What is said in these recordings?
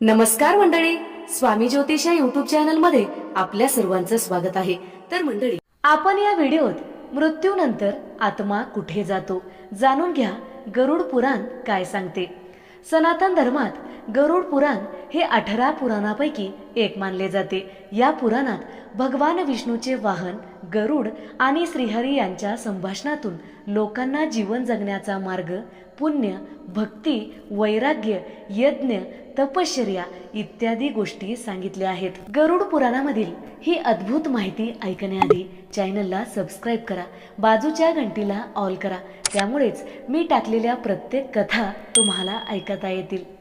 नमस्कार मंडळी. स्वामी ज्योतिष या युट्यूब चॅनलमध्ये आपल्या सर्वांचं स्वागत आहे. तर मंडळी आपण या व्हिडिओत मृत्यूनंतर आत्मा कुठे जातो? जाणून घ्या गरुड पुराण काय सांगते. सनातन धर्मात गरुड पुराण हे अठरा पुराणापैकी एक मानले जाते. या पुराणात भगवान विष्णूचे वाहन गरुड आणि श्रीहरी यांच्या संभाषणातून लोकांना जीवन जगण्याचा मार्ग पुण्य भक्ती वैराग्य यज्ञ तपश्चर्या इत्यादी गोष्टी सांगितल्या आहेत. गरुड पुराणामधील ही अद्भुत माहिती ऐकण्याआधी चॅनलला सबस्क्राईब करा बाजूच्या घंटीला ऑल करा त्यामुळेच मी टाकलेल्या प्रत्येक कथा तुम्हाला ऐकता येतील.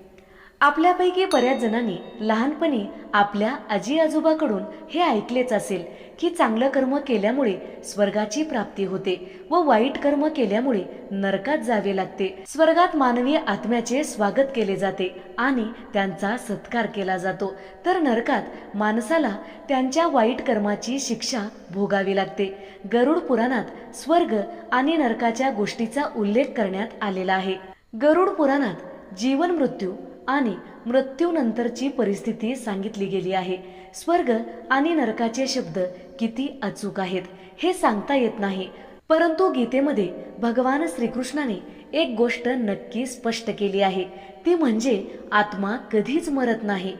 आपल्यापैकी बऱ्याच जणांनी लहानपणी आपल्या आजी आजोबाकडून हे ऐकलेच असेल की चांगलं कर्म केल्यामुळे स्वर्गाची प्राप्ती होते व वाईट कर्म केल्यामुळे नरकात जावे लागते. स्वर्गात मानवी आत्म्याचे स्वागत केले जाते आणि त्यांचा सत्कार केला जातो. तर नरकात माणसाला त्यांच्या वाईट कर्माची शिक्षा भोगावी लागते. गरुड पुराणात स्वर्ग आणि नरकाच्या गोष्टीचा उल्लेख करण्यात आलेला आहे. गरुड पुराणात जीवन मृत्यू आणि मृत्यूनंतरची परिस्थिती सांगितली गेली आहे. स्वर्ग आणि नरकाचे शब्द किती अचूक आहेत हे सांगता येत नाही. परंतु गीतेमध्ये भगवान श्रीकृष्णाने एक गोष्ट नक्की स्पष्ट केली आहे. ती म्हणजे आत्मा कधीच मरत नाही.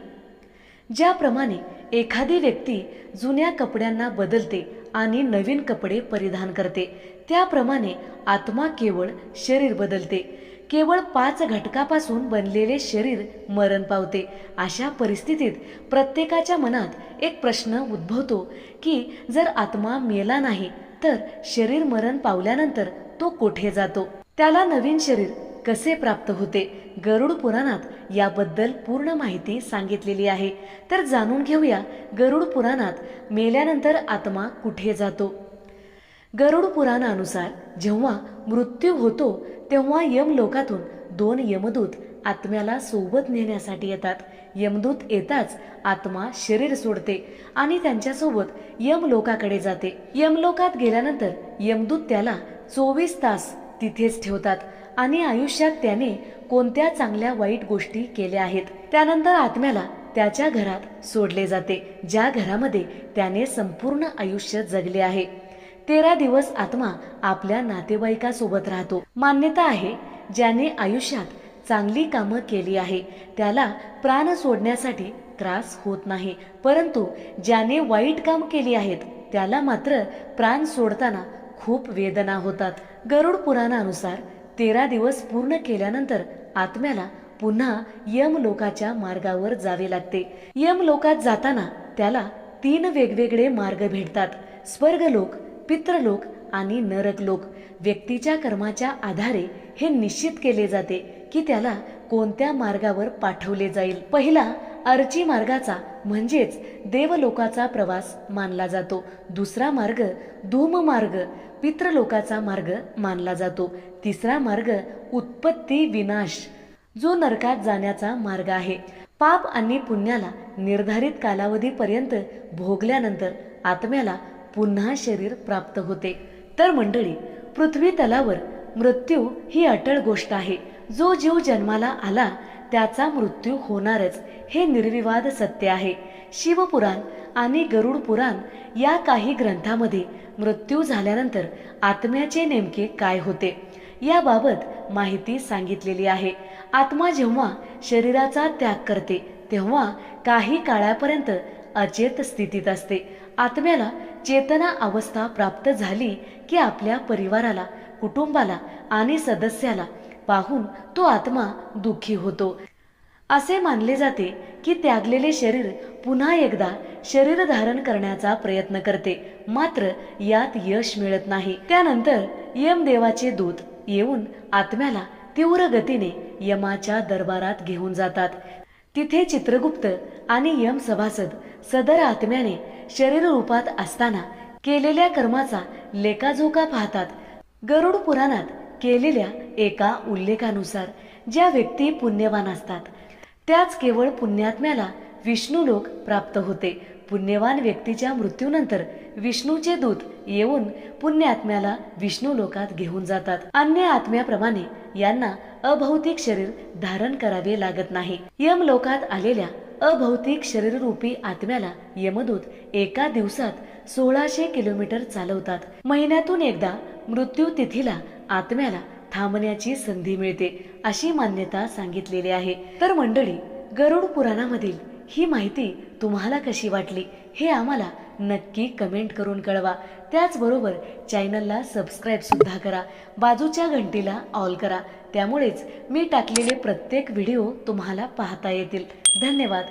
ज्याप्रमाणे एखादी व्यक्ती जुन्या कपड्यांना बदलते आणि नवीन कपडे परिधान करते त्याप्रमाणे आत्मा केवळ शरीर बदलते. केवळ पाच घटकापासून बनलेले शरीर मरण पावते. अशा परिस्थितीत प्रत्येकाच्या मनात एक प्रश्न उद्भवतो की जर आत्मा मेला नाही तर शरीर मरण पावल्यानंतर तो कोठे जातो? त्याला नवीन शरीर कसे प्राप्त होते? गरुड पुराणात याबद्दल पूर्ण माहिती सांगितलेली आहे. तर जाणून घेऊया गरुड पुराणात मेल्यानंतर आत्मा कुठे जातो? गरुड पुराणानुसार जेव्हा मृत्यू होतो तेव्हा यमलोकातून दोन यमदूत आत्म्याला सोबत नेण्यासाठी येतात. यमदूत येताच आत्मा शरीर सोडते आणि त्यांच्यासोबत यमलोकाकडे जाते. यमलोकात गेल्यानंतर यमदूत त्याला चोवीस तास तिथेच ठेवतात आणि आयुष्यात त्याने कोणत्या चांगल्या वाईट गोष्टी केल्या आहेत त्यानंतर आत्म्याला त्याच्या घरात सोडले जाते ज्या घरामध्ये त्याने संपूर्ण आयुष्य जगले आहे. तेरा दिवस आत्मा आपल्या नातेवाईकासोबत राहतो. मान्यता आहे ज्याने आयुष्यात चांगली कामं केली आहे त्याला प्राण सोडण्यासाठी त्रास होत नाही. परंतु ज्याने वाईट काम केली आहेत त्याला मात्र प्राण सोडताना खूप वेदना होतात. गरुड पुराणानुसार तेरा दिवस पूर्ण केल्यानंतर आत्म्याला पुन्हा यम लोकाच्या मार्गावर जावे लागते. यम लोकात जाताना त्याला तीन वेगवेगळे मार्ग भेटतात. स्वर्गलोक पितृलोक आणि नरक लोक व्यक्तीच्या कर्माच्या आधारे हे निश्चित केले जाते की त्याला कोणत्या मार्गावर पाठवले जाईल. पहिला अर्ची मार्गाचा म्हणजेच देवलोकाचा प्रवास मानला जातो. दुसरा मार्ग धूम मार्ग पितृलोकाचा मार्ग मानला जातो. तिसरा मार्ग उत्पत्ती विनाश जो नरकात जाण्याचा मार्ग आहे. पाप आणि पुण्याला निर्धारित कालावधीपर्यंत भोगल्यानंतर आत्म्याला पुन्हा शरीर प्राप्त होते. तर मंडळी पृथ्वी तलावर मृत्यू ही अटळ गोष्ट आहे. जो जीव जन्माला आला त्याचा मृत्यू होणारच. हे निर्विवाद सत्य आहे. शिवपुराण आणि गरुड पुराण या काही ग्रंथामध्ये मृत्यू झाल्यानंतर आत्म्याचे नेमके काय होते? याबाबत माहिती सांगितलेली आहे. आत्मा जेव्हा शरीराचा त्याग करते तेव्हा काही काळापर्यंत अचेत स्थितीत असते. आत्म्याला चेतना अवस्था प्राप्त झाली की आपल्या परिवाराला कुटुंबाला आणि सदस्याला पाहून तो आत्मा दुःखी होतो. असे मानले जाते की त्यागलेले शरीर पुन्हा एकदा शरीर धारण करण्याचा प्रयत्न करते मात्र यात यश मिळत नाही. त्यानंतर यमदेवाचे दूत येऊन आत्म्याला तीव्र गतीने यमाच्या दरबारात घेऊन जातात. तिथे चित्रगुप्त आणि यम सभासद सदर आत्म्याने शरीर रूपात असताना केलेल्या कर्माचा लेखाजोखा पाहतात. गरुड पुराणात केलेल्या एका उल्लेखानुसार ज्या व्यक्ती पुण्यवान असतात त्याच केवळ पुण्यात्म्याला विष्णू लोक प्राप्त होते. पुण्यवान व्यक्तीच्या मृत्यूनंतर विष्णूचे दूत येऊन पुण्य आत्म्याला विष्णू लोकात घेऊन जातात. अन्य आत्म्याप्रमाणे यांना अभौतिक शरीर धारण करावे लागत नाही. यम लोकात आलेल्या अभौतिक शरीररूपी आत्म्याला यमदूत एका दिवसात सोळाशे किलोमीटर चालवतात. महिन्यातून एकदा मृत्यू तिथीला आत्म्याला थांबण्याची संधी मिळते अशी मान्यता सांगितलेली आहे. तर मंडळी गरुड पुराणामधील ही माहिती तुम्हाला कशी वाटली हे आम्हाला नक्की कमेंट करून कळवा. त्याचबरोबर चॅनलला सबस्क्राईब सुद्धा करा. बाजूच्या घंटीला ऑल करा. त्यामुळेच मी टाकलेले प्रत्येक व्हिडिओ तुम्हाला पाहता येतील. धन्यवाद.